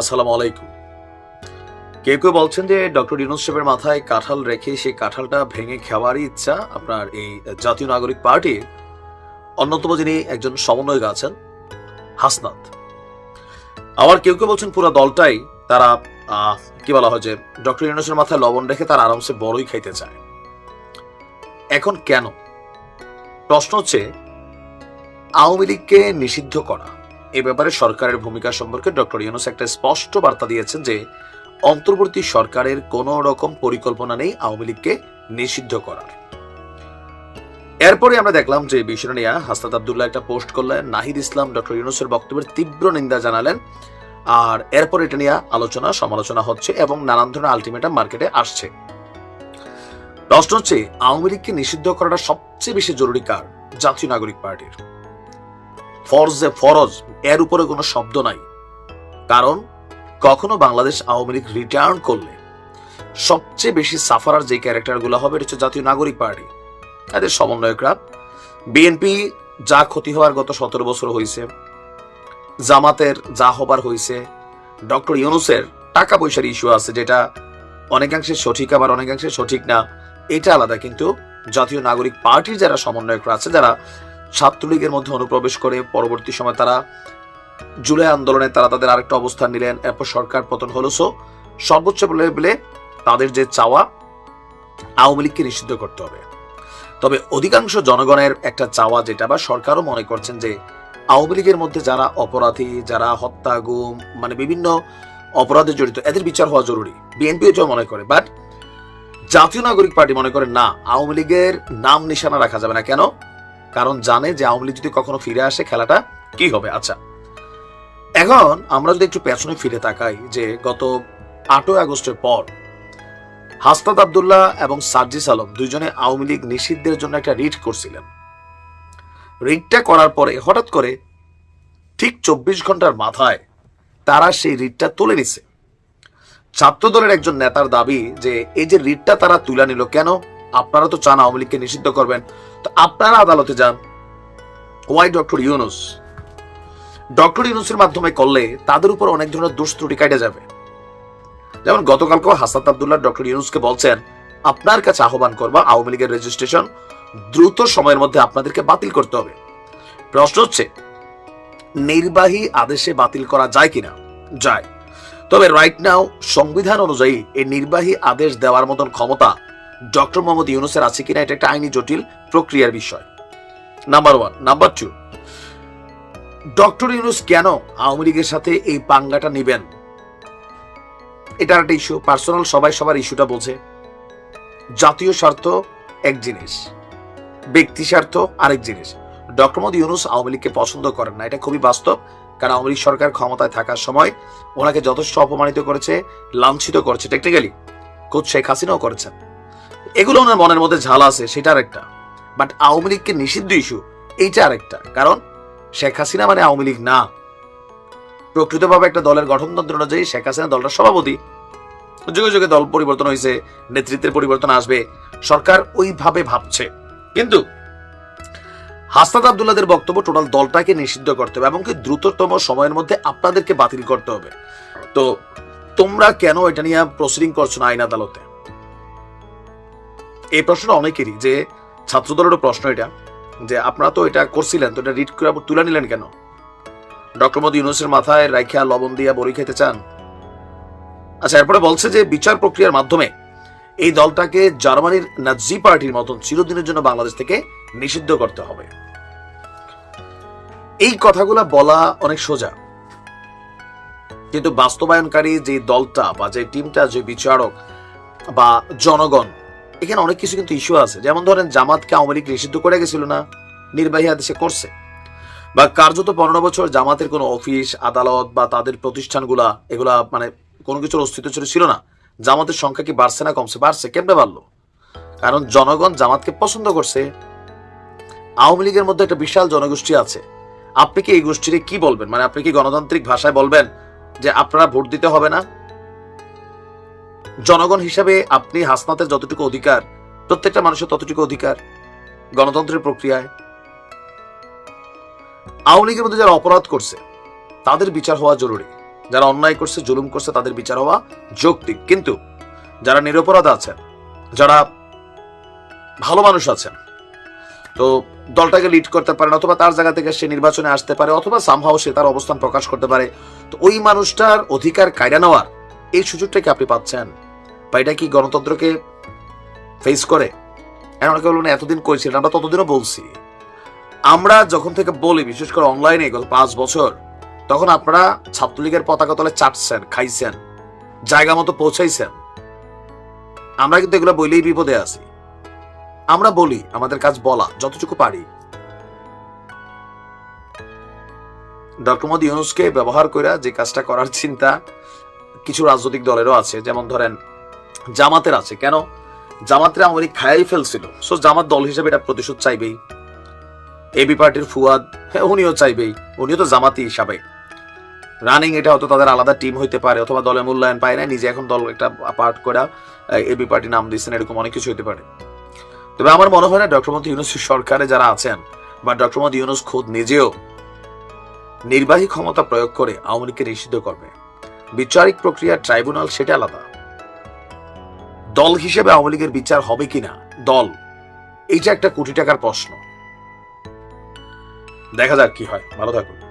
আসসালামু আলাইকুম। কেউ কেউ বলছেন যে ডক্টর ইউনুস সাহেবের মাথায় কাঁঠাল রেখে সেই কাঁঠালটা ভেঙে খাওয়ারই ইচ্ছা আপনার এই জাতীয় নাগরিক পার্টির। অন্যতম যিনি একজন সমন্বয়ক আছেন, হাসনাত। আবার কেউ কেউ বলছেন পুরো দলটাই তারা কি বলা হয় যে ডক্টর ইউনুসের মাথায় লবণ রেখে তারা আরামসে বড়ই খাইতে চায়। এখন কেন? প্রশ্ন হচ্ছে, আওয়ামী লীগকে নিষিদ্ধ করা। এ ব্যাপারে সরকারের ভূমিকা সম্পর্কে ডক্টর ইউনুস একটা স্পষ্ট বার্তা দিয়েছেন যে, অন্তর্বর্তী সরকারের কোনো রকম পরিকল্পনা নেই আওয়ামী লীগকে নিষিদ্ধ করার। এরপরে আমরা দেখলাম যে বিষয়টা নিয়ে হাসনাত আবদুল্লাহ একটা পোস্ট করলেন, নাহিদ ইসলাম ডক্টর ইউনুসের বক্তব্যের তীব্র নিন্দা জানালেন। আর এরপর এটা নিয়ে আলোচনা, সমালোচনা হচ্ছে এবং নানান ধরনের আলটিমেটাম মার্কেটে আসছে। প্রশ্ন হচ্ছে, আওয়ামী লীগকে নিষিদ্ধ করাটা সবচেয়ে বেশি জরুরি কার? জাতীয় নাগরিক পার্টির। ফরজে ফরজ, এর উপরে কোনো শব্দ নাই। কারণ, কখনো বাংলাদেশ আওয়ামী লীগ রিটার্ন করলে, সবচেয়ে বেশি সাফারার যে ক্যারেক্টারগুলো হবে, এটা হচ্ছে জাতীয় নাগরিক পার্টি। তাদের সমন্বয়করা বিএনপি যা ক্ষতি হওয়ার গত সতেরো বছর হয়েছে জামাতের যা হবার হয়েছে ডক্টর ইউনুসের টাকা পয়সার ইস্যু আছে, যেটা অনেকাংশে সঠিক, আবার অনেকাংশে সঠিক না, এটা আলাদা। কিন্তু জাতীয় নাগরিক পার্টির যারা সমন্বয়করা আছে, যারা ছাত্রলীগের মধ্যে অনুপ্রবেশ করে পরবর্তী সময় তারা জুলাই আন্দোলনে তারা তাদের আরেকটা অবস্থান নিলেন, এরপর সরকার পতন হলো। সো সর্বোচ্চ লেভেলে তাদের যে চাওয়া, আওয়ামী লীগকে নিষিদ্ধ করতে হবে। তবে অধিকাংশ জনগণের একটা চাওয়া যেটা বা সরকারও মনে করছেন যে, আওয়ামী লীগের মধ্যে যারা অপরাধী, যারা হত্যা, গুম মানে বিভিন্ন অপরাধে জড়িত, এদের বিচার হওয়া জরুরি। বিএনপি এটাও মনে করে। বাট জাতীয় নাগরিক পার্টি মনে করে, না, আওয়ামী লীগের নাম নিশানা রাখা যাবে না। কেন? কারণ জানে যে আওয়ামী লীগ যদি কখনো ফিরে আসে, খেলাটা কি হবে? আচ্ছা। এখন আমরা যদি একটু পেছনে ফিরে তাকাই যে গত আটই আগস্টের পর হাসনাত আবদুল্লাহ এবং সার্জিস আলম দুজনে আওয়ামী লীগ নিষিদ্ধের জন্য একটা রিট করছিলেন। রিটটা করার পরে হঠাৎ করে ঠিক চব্বিশ ঘণ্টার মাথায় তারা সেই রিটটা তুলে নিছে। ছাত্র দলের একজন নেতার দাবি যে, এই যে রিটটা তারা তুলে নিল কেন? আপনারা তো চান আওয়ামী লীগকে নিষিদ্ধ করবেন। তো আপনারা আদালতে যান। ওয়াই ডক্টর ইউনুস ডক্টর ইউনুসের মাধ্যমে করলে তাদের উপর অনেক ধরনের দোষ ত্রুটি কাটে যাবে। যেমন গতকালকেও হাসাত আবদুল্লাহ ডক্টর ইউনুসকে বলছেন, আপনার কাছে আহ্বান করবা আওয়ামী লীগের রেজিস্ট্রেশন দ্রুত সময়ের মধ্যে আপনাদেরকে বাতিল করতে হবে। প্রশ্ন হচ্ছে, নির্বাহী আদেশে বাতিল করা যায় কিনা? যায়। তবে রাইট নাও সংবিধান অনুযায়ী এই নির্বাহী আদেশ দেওয়ার মতন ক্ষমতা ডক্টর মোহাম্মদ ইউনুসের আছে কিনা, এটা একটা আইনি জটিল প্রক্রিয়ার বিষয়। Number one number two doctor Yunus কেন আওয়ামী লীগের সাথে এই পাঙ্গাটা নিবেন? এটার একটা ইস্যু পার্সোনাল সবাই সবার ইস্যুটা বোঝে। জাতীয় স্বার্থ এক জিনিস, ব্যক্তি স্বার্থ আরেক জিনিস। ডক্টর মোহাম্মদ ইউনুস আওয়ামী লীগকে পছন্দ করেন না, এটা খুবই বাস্তব। কারণ আওয়ামী লীগ সরকার ক্ষমতায় থাকার সময় ওনাকে যথেষ্ট অপমানিত করেছে, লাঞ্ছিত করেছে। টেকনিক্যালি কোচ শেখ হাসিনাও করেছেন। এগুলো ওনার মনের মধ্যে ঝাল আছে, সেটা আরেকটা। বাট আওয়ামী লীগকে নিষিদ্ধ ইস্যু এইটা আরেকটা। কারণ শেখ হাসিনা মানে আওয়ামী লীগ না। প্রকৃতভাবে একটা দলের গঠনতন্ত্র অনুযায়ী শেখ হাসিনা দলটার সভাপতি। যুগে যুগে দল পরিবর্তন হয়েছে, নেতৃত্বের পরিবর্তন আসবে, সরকার ওইভাবে ভাবছে। কিন্তু হাসনাত আবদুল্লাদের বক্তব্য টোটাল দলটাকে নিষিদ্ধ করতে হবে এবং কি দ্রুততম সময়ের মধ্যে আপনাদেরকে বাতিল করতে হবে। তো তোমরা কেন এটা নিয়ে প্রসিডিং করছ না আইন আদালতে? এই প্রশ্নটা অনেকেরই যে ছাত্র দলেরও প্রশ্ন এটা, যে আপনারা তো এটা করছিলেন, তো এটা রিড করে তুলে নিলেন কেন? ডক্টর মোদী ইউনুসের মাথায় রাইখা লবণ দিয়া বড়ি খেতে চান? আচ্ছা এরপরে বলছে যে বিচার প্রক্রিয়ার মাধ্যমে এই দলটাকে জার্মানির নাজি পার্টির মতন চিরদিনের জন্য বাংলাদেশ থেকে নিষিদ্ধ করতে হবে। এই কথাগুলা বলা অনেক সোজা। কিন্তু বাস্তবায়নকারী যে দলটা বা যে টিমটা, যে বিচারক বা জনগণ এখানে অনেক কিছু কিন্তু ইস্যু আছে। যেমন ধরেন, জামাতকে আওয়ামী লীগ নিষিদ্ধ করে গেছিল না, নির্বাহী আদেশে করছে। বা কার্যত পনেরো বছর জামাতের কোনো অফিস, আদালত বা তাদের প্রতিষ্ঠানগুলা, এগুলা মানে কোনো কিছুর অস্তিত্ব ছিল ছিল না। জামাতের সংখ্যা কি বাড়ছে না কমছে? বাড়ছে। কেমনে বাড়লো? কারণ জনগণ জামাতকে পছন্দ করছে। আওয়ামী লীগের মধ্যে একটা বিশাল জনগোষ্ঠী আছে। আপনি কি এই গোষ্ঠীরে কি বলবেন? মানে আপনি কি গণতান্ত্রিক ভাষায় বলবেন যে আপনারা ভোট দিতে হবে না? জনগণ হিসাবে আপনি হাসনাতের যতটুকু অধিকার, প্রত্যেকটা মানুষের ততটুকু অধিকার গণতন্ত্রের প্রক্রিয়ায়। আওয়ামী লীগের মধ্যে যারা অপরাধ করছে, তাদের বিচার হওয়া জরুরি। যারা অন্যায় করছে, জুলুম করছে, তাদের বিচার হওয়া যৌক্তিক। কিন্তু যারা নিরপরাধ আছেন, যারা ভালো মানুষ আছেন, তো দলটাকে লিড করতে পারেন, অথবা তার জায়গা থেকে সে নির্বাচনে আসতে পারে, অথবা সামহাও সে তার অবস্থান প্রকাশ করতে পারে, তো ওই মানুষটার অধিকার কায়রা নেওয়ার এই সুযোগটা কি আপনি পাচ্ছেন? বা এটা কি গণতন্ত্রকে ফেস করে? এখন অনেকে বলবেন এতদিন করেছিলেন আমরা ততদিনও বলছি। আমরা যখন থেকে বলি, বিশেষ করে অনলাইনে গত পাঁচ বছর, তখন আপনারা ছাত্রলীগের পতাকা তলে চাটছেন, খাইছেন, জায়গা মতো পৌঁছাইছেন। আমরা কিন্তু এগুলো বইলেই বিপদে আছি। আমরা বলি, আমাদের কাজ বলা, যতটুকু পারি। ডক্টর মোদী ইউনুসকে ব্যবহার করে যে কাজটা করার চিন্তা কিছু রাজনৈতিক দলেরও আছে, যেমন ধরেন জামাতের আছে। কেন? জামাতের আওয়ামী খায়াই ফেলছিল। সো জামাত দল হিসেবে এটা প্রতিশোধ চাইবেই। এবি পার্টির ফুয়াদ হ্যাঁ উনিও চাইবেই। উনিও তো জামাতি হিসাবে। রানিং এটা হয়তো তাদের আলাদা টিম হইতে পারে, অথবা দলের মূল্যায়ন পায় না নিজে এখন দল একটা পার্ট করে এবি পার্টি নাম দিচ্ছেন এরকম অনেক কিছু হইতে পারে। তবে আমার মনে হয় না ডক্টর মোদী ইউনুস সরকারে যারা আছেন, বা ডক্টর মোদী ইউনুস খোদ নিজেও নির্বাহী ক্ষমতা প্রয়োগ করে আওয়ামী লীগকে নিষিদ্ধ করবে। বিচারিক প্রক্রিয়া ট্রাইব্যুনাল সেটা আলাদা। দল হিসেবে আওয়ামী লীগের বিচার হবে কিনা? দল। এইটা একটা কোটি টাকার প্রশ্ন। দেখা যাক কি হয়। ভালো থাকুন।